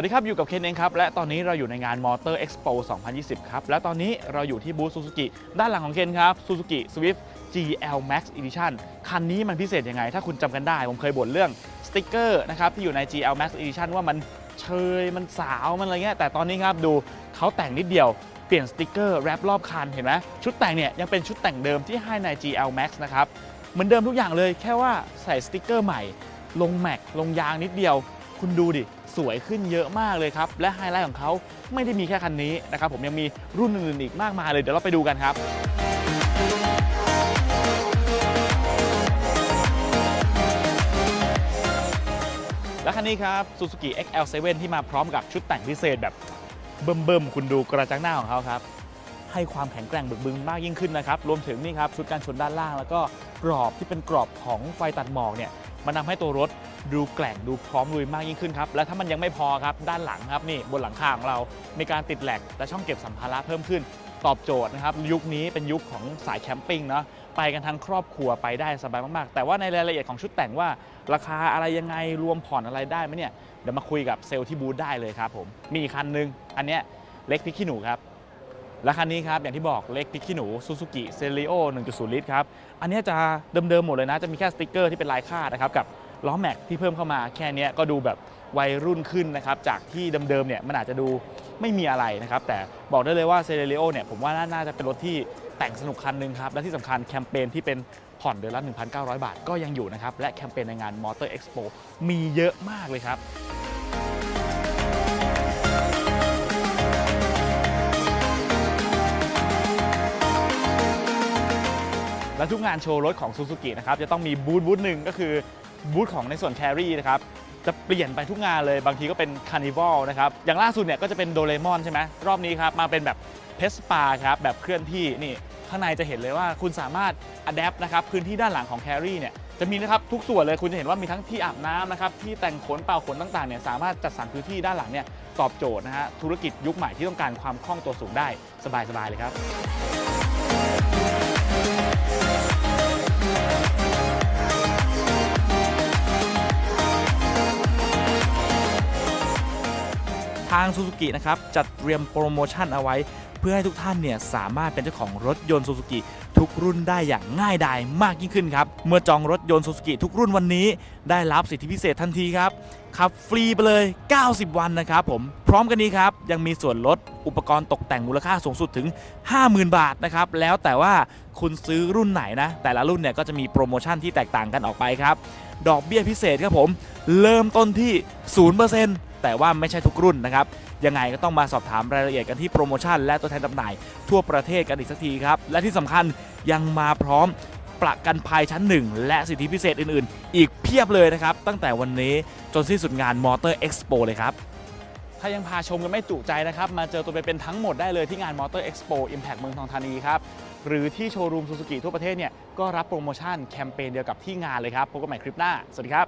วัสดีครับ อยู่กับเคนเองครับ และตอนนี้เราอยู่ในงาน Motor Expo 2020 ครับ และตอนนี้เราอยู่ที่บูธซูซูกิด้านหลังของเคนครับ Suzuki Swift GL Max Edition คันนี้มันพิเศษยังไง ถ้าคุณจำกันได้ ผมเคยบ่นเรื่องสติกเกอร์นะครับที่อยู่ใน GL Max Edition ว่ามันเชยมันสาวมันอะไรเงี้ยแต่ตอนนี้ครับดูเขาแต่งนิดเดียวเปลี่ยนสติกเกอร์แรปรอบคันเห็นไหมชุดแต่งเนี่ยยังเป็นชุดแต่งเดิมที่ให้ใน GL Max นะครับเหมือนเดิมทุกอย่างเลยแค่ว่าใส่สติกเกอร์ใหม่ ลงแม็กลงยางนิดเดียว คุณดูดิ สวยขึ้นเยอะมากเลยครับ และไฮไลท์ของเขาไม่ได้มีแค่คันนี้นะครับผมยังมีรุ่นอื่นๆอีกมากมายเลยเดี๋ยวเราไปดูกันครับและคันนี้ครับ Suzuki XL7 ที่มาพร้อมกับชุดแต่งพิเศษแบบเบิ่มๆ คุณดูกระจังหน้าของเขาครับ ให้ความแข็งแกร่งบึกบึนมากยิ่งขึ้นนะครับ รวมถึงนี่ครับ ชุดกันชนด้านล่าง แล้วก็กรอบที่เป็นกรอบของไฟตัดหมอกเนี่ย มันทำให้ตัวรถดูแกร่งดูพร้อมลุยมากยิ่งขึ้นครับ และถ้ามันยังไม่พอครับด้านหลังครับนี่บนหลังคาของเรา มีการติดแหลกและช่องเก็บสัมภาระเพิ่มขึ้น ตอบโจทย์นะครับยุคนี้เป็นยุคของสายแคมปิ้งเนาะไปกันทั้งครอบครัวไปได้สบายมากๆ แต่ว่าในรายละเอียดของชุดแต่งว่า ราคาอะไรยังไงรวมผ่อนอะไรได้ไหมเนี่ยเดี๋ยวมาคุยกับเซลล์ที่บูธได้เลยครับผมมีอีกคันนึงอันเนี้ยเล็กพริกขี้หนูครับ และคันนี้ครับ อย่างที่บอกเล็กพริกขี้หนู Suzuki c e l i o 1.0 ลิตรครับ อันนี้จะเดิมๆหมดเลยนะ จะมีแค่สติกเกอร์ที่เป็นลายคาดนะครับ กับล้อแม็กที่เพิ่มเข้ามาแค่นี้ก็ดูแบบวัยรุ่นขึ้นนะครับ จากที่เดิมๆเนี่ยมันอาจจะดูไม่มีอะไรนะครับ แต่บอกได้เลยว่า c e l i o เนี่ยผมว่าน่าจะเป็นรถที่แต่งสนุกคันหนึงครับ และที่สำคัญแคมเปญที่เป็นผ่อนเดือนละ 1,900 บาทก็ยังอยู่นะครับ และแคมเปญในงาน Motor Expo มีเยอะมากเลยครับ และทุกงานโชว์รถของ Suzuki นะครับจะต้องมีบูธบูธหนึ่งก็คือบูธของในส่วนแครี่นะครับจะเปลี่ยนไปทุกงานเลยบางทีก็เป็นคาร์นิวัลนะครับอย่างล่าสุดเนี่ยก็จะเป็นโดเรมอนใช่ไหมรอบนี้ครับมาเป็นแบบเพสปาครับแบบเคลื่อนที่นี่ข้างในจะเห็นเลยว่าคุณสามารถอัดแอปนะครับพื้นที่ด้านหลังของแครี่เนี่ยจะมีนะครับทุกส่วนเลยคุณจะเห็นว่ามีทั้งที่อาบน้ำนะครับที่แต่งขนเป่าขนต่างๆเนี่ยสามารถจัดสรรพื้นที่ด้านหลังเนี่ยตอบโจทย์นะฮะธุรกิจยุคใหม่ที่ต้องการความคล่องตัวสูงได้สบายๆเลยครับาง Suzuki นะครับจัดเตรียมโปรโมชั่นเอาไว้ เพื่อให้ทุกท่านเนี่ยสามารถเป็นเจ้าของรถยนต์ Suzuki ทุกรุ่นได้อย่างง่ายดายมากยิ่งขึ้นครับ เมื่อจองรถยนต์ Suzuki ทุกรุ่นวันนี้ ได้รับสิทธิพิเศษทันทีครับขับฟรีไปเลย 90 วันนะครับผม พร้อมกันนี้ครับ ยังมีส่วนลดอุปกรณ์ตกแต่งมูลค่าสูงสุดถึง 50,000 บาทนะครับ แล้วแต่ว่าคุณซื้อรุ่นไหนนะ แต่ละรุ่นเนี่ยก็จะมีโปรโมชั่นที่แตกต่างกันออกไปครับ ดอกเบี้ยพิเศษครับผม เริ่มต้นที่ 0% แต่ว่าไม่ใช่ทุกรุ่นนะครับ ยังไงก็ต้องมาสอบถามรายละเอียดกันที่โปรโมชั่นและตัวแทนจำหน่ายทั่วประเทศกันอีกสักทีครับ และที่สำคัญยังมาพร้อมประกันภัยชั้นหนึ่งและสิทธิพิเศษอื่น ๆ อีกเพียบเลยนะครับ ตั้งแต่วันนี้จนสิ้นสุดงาน Motor Expo เลยครับ ถ้ายังพาชมกันไม่จุใจนะครับ มาเจอตัวเป็นๆทั้งหมดได้เลยที่งาน Motor Expo Impact เมืองทองธานีครับ หรือที่โชว์รูม Suzuki ทั่วประเทศเนี่ยก็รับโปรโมชั่นแคมเปญเดียวกับที่งานเลยครับพบกันใหม่คลิปหน้า สวัสดีครับ